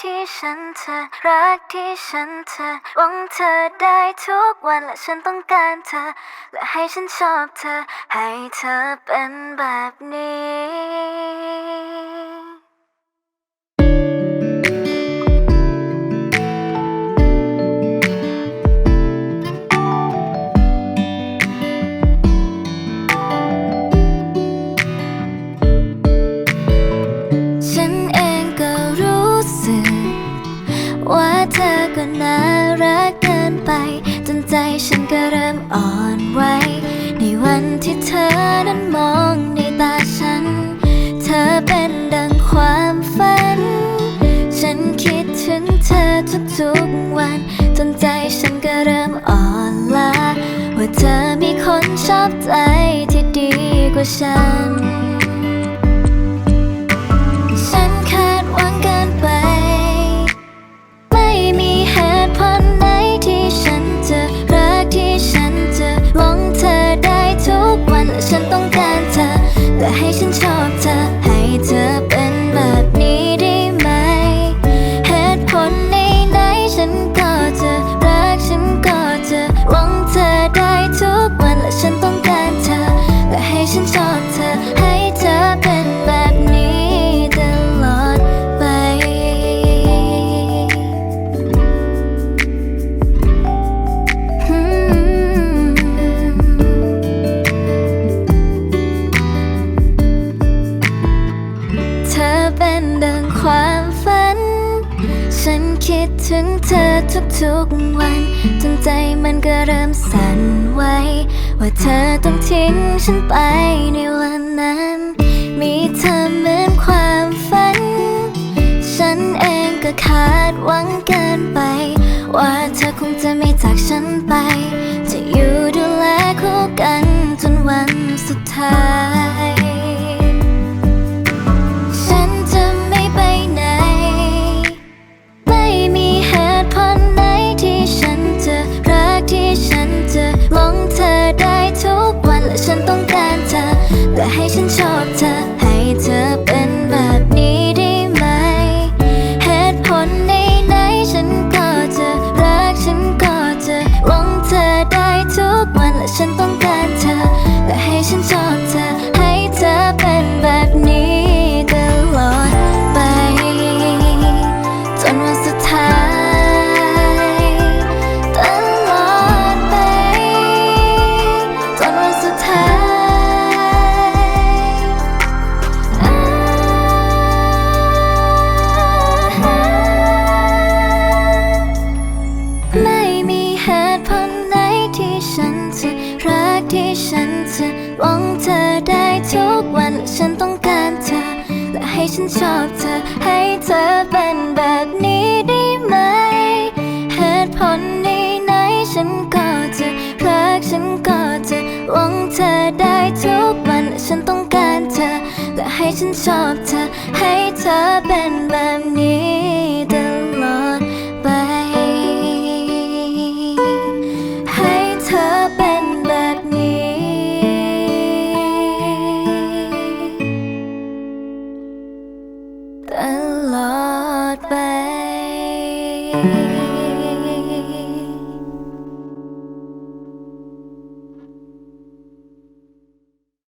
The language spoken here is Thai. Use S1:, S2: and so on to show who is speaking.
S1: ที่ฉันเธอรักที่ฉันเธอหวังเธอได้ทุกวันและฉันต้องการเธอ และให้ฉันชอบเธอ ให้เธอเป็นแบบนี้ เธอก็น่ารักเกินไป จนใจฉันก็เริ่มอ่อนไหวในวันที่เธอนั้นมองในตาฉัน เธอเป็นดังความฝัน ฉันคิดถึงเธอทุกๆวัน จนใจฉันก็เริ่มอ่อนล้าว่าเธอมีคนชอบใจที่ดีกว่าฉันฉัน ไถึงเธอทุกๆวันจนใจมันก็เริ่มสั่นไหวว่าเธอต้องทิ้งฉันไปในวันนั้น มีเธอเหมือนความฝัน ฉันเองก็คาดหวังเกินไป ว่าเธอคงจะไม่จากฉันไป วันละฉันต้องการเธอ และให้ฉันชอบเธอ ให้เธอเป็นแบบนี้ได้ไหม เหตุผลนี้ไหนฉันก็จะรักฉันก็จะหวังเธอได้ทุกวันละฉันต้องการเธอ และให้ฉันชอบเธอ ให้เธอเป็น day.